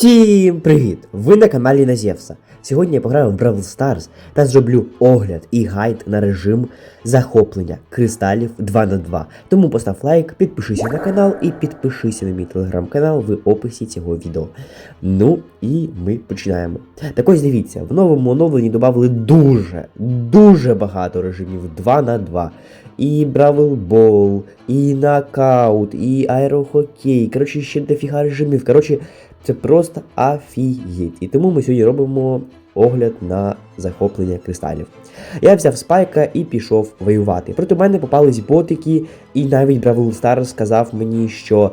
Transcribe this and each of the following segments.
Всім привіт! Ви на каналі Назєвса. Сьогодні я пограю в Бравл Stars та зроблю огляд і гайд на режим захоплення кристалів 2 на 2 Тому постав лайк, підпишися на канал і підпишися на мій телеграм-канал в описі цього відео. Ну і ми починаємо. Так ось дивіться, в новому оновленні додали дуже, дуже багато режимів 2 на 2 і Бравл Бол, і нокаут, і аерохокей. Коротше, ще дофіга режимів. Коротше, це просто афієть. І тому ми сьогодні робимо огляд на захоплення кристалів. Я взяв спайка і пішов воювати. Проти мене попались ботики, і навіть Бравл Стар сказав мені, що.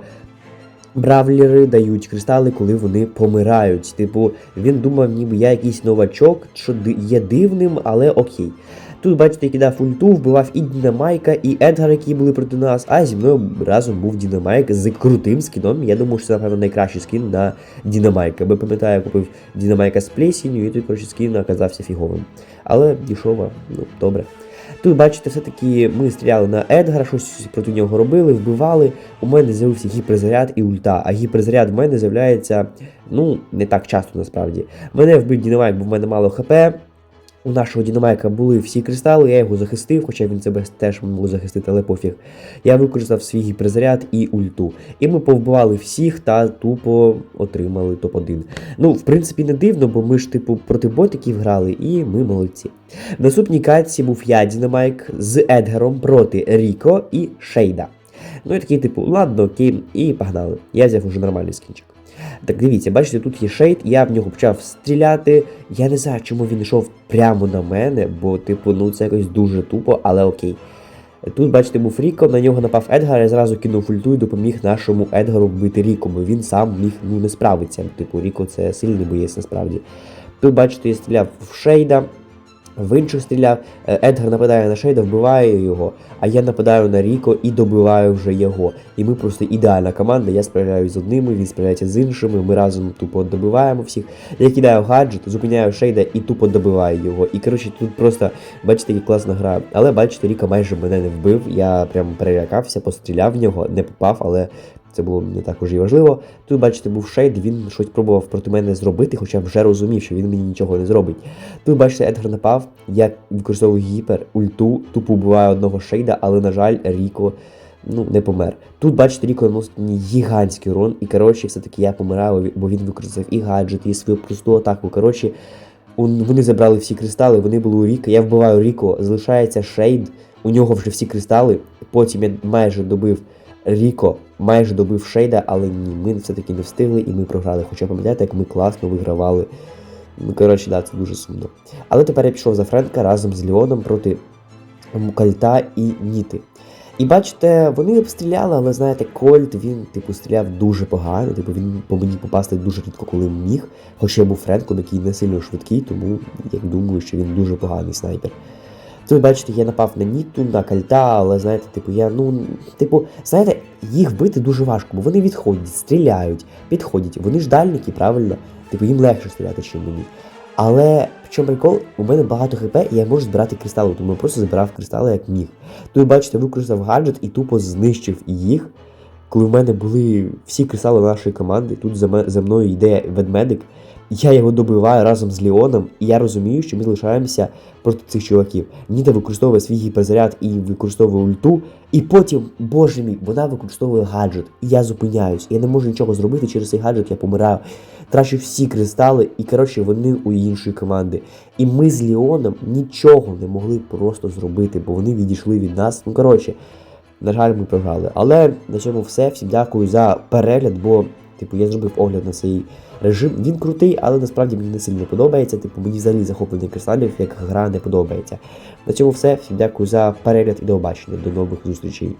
Бравлери дають кристали, коли вони помирають. Типу, він думав, ніби я якийсь новачок, що є дивним, але окей. Тут, бачите, кидав ульту, вбивав і Дінамайка, і Едгар, які були проти нас, а зі мною разом був Дінамайк з крутим скіном. Я думаю, що це, напевно, найкращий скін на Дінамайка. Бо пам'ятаю, я купив Дінамайка з плесінню, і той, коротше, скін оказався фіговим. Але дійшов, ну, добре. Тут, бачите, все-таки ми стріляли на Едгара, щось проти нього робили, вбивали. У мене з'явився гіперзаряд і ульта. А гіперзаряд в мене з'являється ну, не так часто насправді. Мене вбив Дінамайк, бо в мене мало ХП. У нашого Дінамайка були всі кристали, я його захистив, хоча він себе теж мог захистити, але пофіг. Я використав свій гіперзаряд і ульту. І ми повбивали всіх та тупо отримали топ-1. Ну, в принципі, не дивно, бо ми ж, типу, проти ботиків грали, і ми молодці. В наступній катці був я, Дінамайк, з Едгаром проти Ріко і Шейда. Ну і такий, типу, ладно, окей, і погнали. Я взяв уже нормальний скінчик. Так дивіться, бачите, тут є шейд, я в нього почав стріляти. Я не знаю, чому він йшов прямо на мене, бо, типу, ну це якось дуже тупо, але окей. Тут, бачите, був Ріко, на нього напав Едгар, я зразу кинув ульту і допоміг нашому Едгару вбити Ріко, бо він сам міг ну, не справитися. Типу, Ріко це сильний боєць насправді. Тут, бачите, я стріляв в Шейда, в інших стріляв. Е, Едгар нападає на Шейда, вбиває його, а я нападаю на Ріко і добиваю вже його. І ми просто ідеальна команда. Я справляюсь з одними, він справляється з іншими. Ми разом тупо добиваємо всіх. Я кидаю гаджет, зупиняю Шейда і тупо добиваю його. І коротше, тут просто бачите, яка класна гра. Але бачите, Ріка майже мене не вбив. Я прям перелякався, постріляв в нього, не попав, але. Це було не так уже і важливо. Тут, бачите, був шейд, він щось пробував проти мене зробити, хоча вже розумів, що він мені нічого не зробить. Тут, бачите, Едгар напав, я використовую гіпер, ульту, тупо вбиваю одного шейда, але, на жаль, Ріко ну, не помер. Тут, бачите, Ріко наносить мені гігантський урон, і коротше, все-таки я помираю, бо він використав і гаджет, і свою просту атаку. Коротше, вони забрали всі кристали, вони були у Ріка. Я вбиваю Ріко, залишається шейд, у нього вже всі кристали. Потім я майже добив Ріко, майже добив Шейда, але ні, ми все-таки не встигли і ми програли. Хоча пам'ятаєте, як ми класно вигравали. Ну, коротше, да, це дуже сумно. Але тепер я пішов за Френка разом з Ліоном проти м, Кольта і Ніти. І бачите, вони обстріляли, але знаєте, Кольт він, типу, стріляв дуже погано. Типу, він по мені попасти дуже рідко, коли міг. Хоча я був Френком, який не сильно швидкий, тому я думаю, що він дуже поганий снайпер. Тут, бачите, я напав на Ніту, на кальта, але знаєте, типу, я, ну, типу, знаєте, їх бити дуже важко, бо вони відходять, стріляють, підходять. Вони ж дальники, правильно? Типу, їм легше стріляти, ніж мені. Але в чому прикол, у мене багато хп, і я можу збирати кристали, тому я просто збирав кристали як міг. Тут, бачите, використав гаджет і тупо знищив їх. Коли в мене були всі кристали нашої команди, тут за, мною йде ведмедик, я його добиваю разом з Ліоном, і я розумію, що ми залишаємося проти цих чуваків. Ніта використовує свій гіперзаряд і використовує ульту, і потім, боже мій, вона використовує гаджет. І я зупиняюсь. Я не можу нічого зробити через цей гаджет, я помираю. Трачу всі кристали, і коротше вони у іншої команди. І ми з Ліоном нічого не могли просто зробити, бо вони відійшли від нас. Ну коротше, на жаль, ми програли. Але на цьому все. Всім дякую за перегляд, бо типу я зробив огляд на цей режим. Він крутий, але насправді мені не сильно подобається. Типу, мені взагалі захоплення кристалів, як гра не подобається. На цьому все. Всім дякую за перегляд і до побачення. До нових зустрічей.